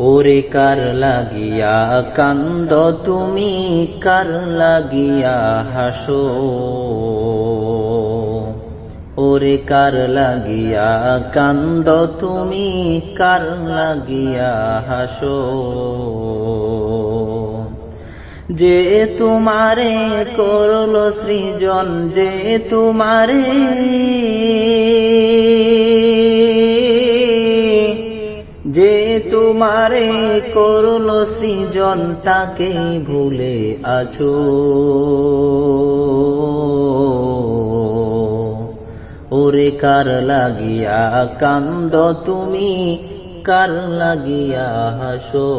ওরে কার লাগিয়া, কান্দ তুমি কার লাগিয়া, হাসো। ওরে কার লাগিয়া, কান্দ তুমি কার লাগিয়া, হাসো। যে তোমারে করল সৃজন, যে তোমারে যে তোমারে করল সৃজন, তাকে ভুলে আছো। ওরে কার লাগিয়া কান্দ তুমি, কার লাগিয়া হাসো।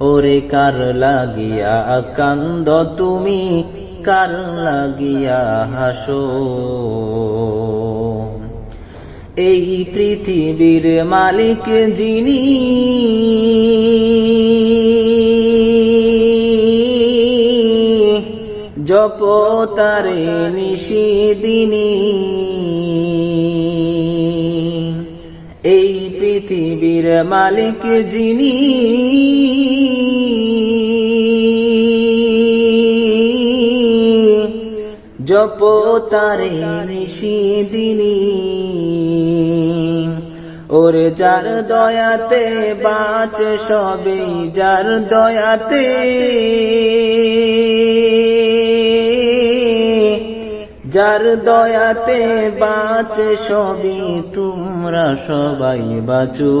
ওরে কার লাগিয়া কান্দ তুমি, কার লাগিয়া হাসো। এই পৃথিবীর মালিক যিনি। জপ তারে এই পৃথিবীর মালিক যিনি। জপ তারে নিশি দিনী। ওরে যার দয়াতে বাঁচ সবে যার দয়াতে। যার দয়াতে বাঁচ সবই তোমরা সবাই বাঁচো।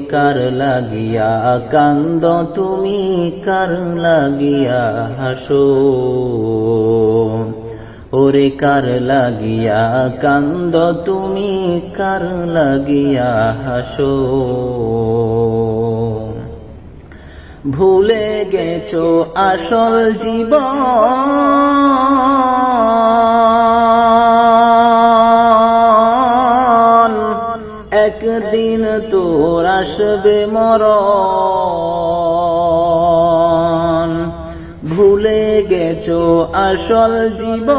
কার লাগিয়া? কান্দ তুমি কার লাগিয়া? হাসো। ওরে কার লাগিয়া? কান্দ তুমি কার লাগিয়া? হাসো। ভুলে গেছো আসল জীবন। তোর আসবে মরণ। ভুলে গেছো আসল জীবন।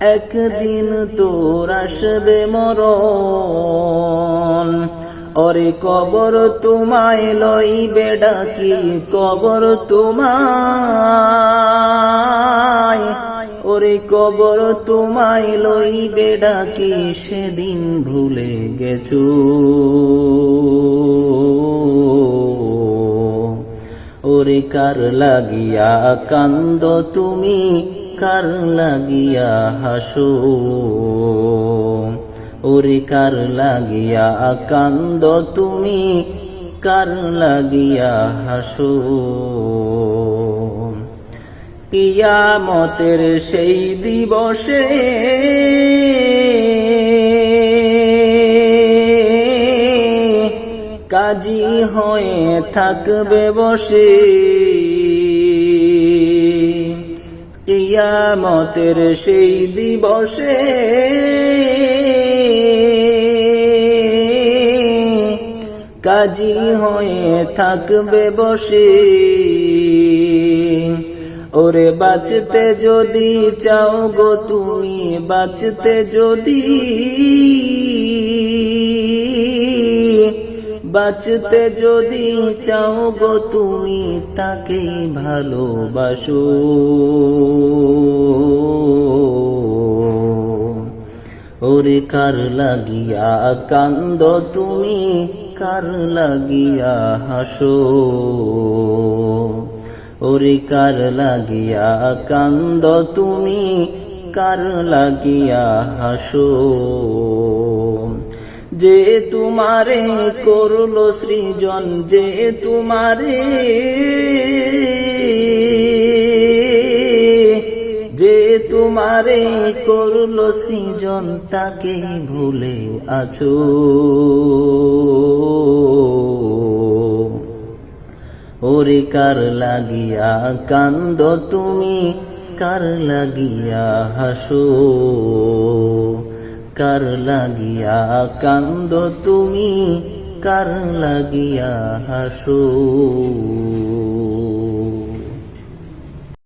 একদিন তোর আসবে মরণ। অরে কবর তোমায় লইবে ডাকি, কবর তোমায় ওরে কবর তোমায় লইবে ডাকি, সেদিন ভুলে গেছো। ওরে কার লাগিয়া কান্দ তুমি, কার লাগিয়া হাসো। ওরে কার লাগিয়া কান্দ তুমি, কার লাগিয়া হাসো। কিয়ামতের সেই দিবসে। কাজী হয়ে থাকবে বসে। কিয়ামতের সেই দিবসে। কাজী হয়ে থাকবে বসে। ওরে বাঁচতে যদি চাও গো তুমি বাঁচতে যদি। বাঁচতে যদি চাও গো তুমি তাকে ভালোবাসো। ওরে কার লাগিয়া কান্দ তুমি, কার লাগিয়া হাসো। ওরে লাগিয়া কান্দ তুমি? কার লাগিয়া হাসো? যে তোমারে করল সৃজন, যে তোমারে যে তোমারে করল সৃজন, তাকে ভুলে আছো। ওরে কার লাগিয়া কান্দ তুমি? কার লাগিয়া হাসো? কার লাগিয়া কান্দ তুমি? কার লাগিয়া হাসো?